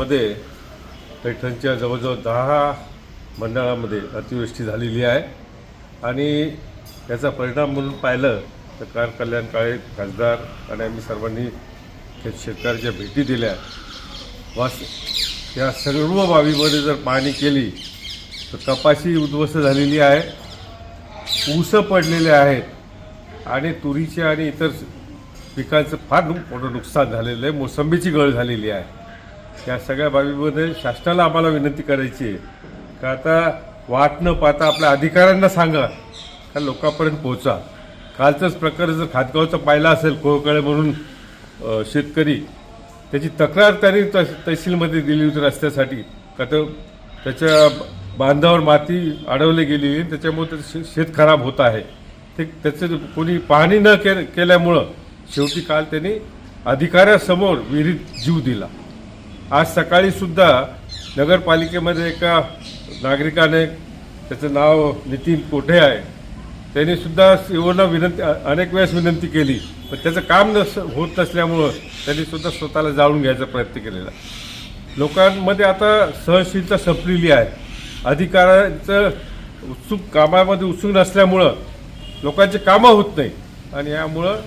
मध्ये पैठणच्या जवळजवळ दहा मंडळामध्ये अतिवृष्टी झालेली आहे. आणि याचा परिणाम म्हणून पाहिलं तर कार कल्याण काळे खासदार आणि आम्ही सर्वांनी शेतकऱ्याच्या भेटी दिल्या. वास या सर्व बाबीमध्ये जर पाहणी केली तर कपाशी उद्ध्वस्त झालेली आहे. ऊसं पडलेले आहेत. आणि तुरीचे आणि इतर पिकांचं फार मोठं नुकसान झालेलं आहे. मोसंबीची गळ झालेली आहे. या सगळ्या बाबीमध्ये शासनाला आम्हाला विनंती करायची आहे. का आता वाट न पाहता आपल्या अधिकाऱ्यांना सांगा का लोकांपर्यंत पोहोचा. कालचाच प्रकार जर खातगावचा पाहिला असेल कोळकळे म्हणून शेतकरी त्याची तक्रार त्यांनी तहसीलमध्ये दिली होती रस्त्यासाठी. का तर त्याच्या बांधावर माती अडवली गेली त्याच्यामुळं त्याच्यामुळे त्याचं शे- शेत खराब होत आहे. ते त्याचं कोणी पाहणी न के केल्यामुळं शेवटी काल त्यांनी अधिकाऱ्यासमोर विहिरीत जीव दिला. आज सकाळी सुद्धा नगरपालिकेमध्ये एका नागरिकाने त्याचं नाव नितीन कोठे आहे त्यांनी सुद्धा सीओना विनंती अनेक वेळेस विनंती केली. पण त्याचं काम नस होत नसल्यामुळं त्यांनी सुद्धा स्वतःला जाळून घ्यायचा प्रयत्न केलेला. लोकांमध्ये आता सहनशीलता संपलेली आहे. अधिकाऱ्यांचं उत्सुक कामामध्ये उत्सुक नसल्यामुळं लोकांची कामं होत नाही. आणि यामुळं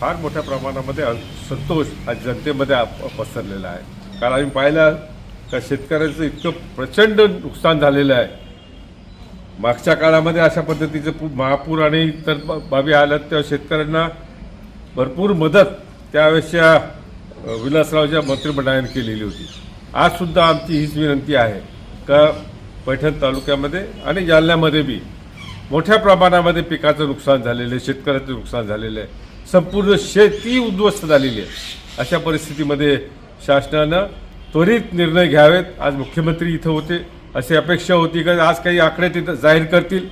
फार मोठ्या प्रमाणामध्ये संतोष हा जनतेमध्ये पसरलेला आहे. कारण आम्ही पाहिलं का शेतकऱ्यांचं इतकं प्रचंड नुकसान झालेलं आहे. मागच्या काळामध्ये अशा पद्धतीचं पू- महापूर आणि इतर बाबी आल्यात तेव्हा शेतकऱ्यांना भरपूर मदत त्यावेळेसच्या विलासरावच्या मंत्रिमंडळाने केलेली होती. आजसुद्धा आमची हीच विनंती आहे का पैठण तालुक्यामध्ये आणि जालन्यामध्ये बी मोठ्या प्रमाणामध्ये पिकाचं नुकसान झालेलं आहे शेतकऱ्याचं नुकसान झालेलं आहे. संपूर्ण शेती उद्ध्वस्त झालेली आहे. अशा परिस्थितीमध्ये शासनानं त्वरित निर्णय घ्यावेत. आज मुख्यमंत्री इथं होते. अशी अपेक्षा होती का आज काही आकडे तिथं जाहीर करतील.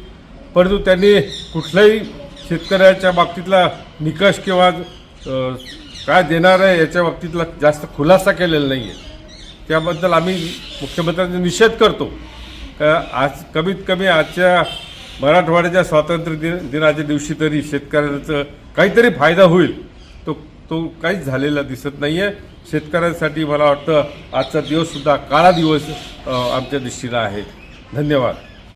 परंतु त्यांनी कुठल्याही शेतकऱ्याच्या बाबतीतला निकष किंवा काय देणार आहे याच्या बाबतीतला जास्त खुलासा केलेला नाही आहे त्याबद्दल आम्ही मुख्यमंत्र्यांचा निषेध करतो. का आज कमीत कमी आजच्या मराठवाड्याच्या स्वातंत्र्य दिन दिनाच्या दिवशी तरी शेतकऱ्यांचं काहीतरी फायदा होईल. तो तो काहीच झालेला दिसत नाही आहे शेतकऱ्यांसाठी मला वाटतं आजचा दिवससुद्धा काळा दिवस आमच्या दिशेला आहे. धन्यवाद.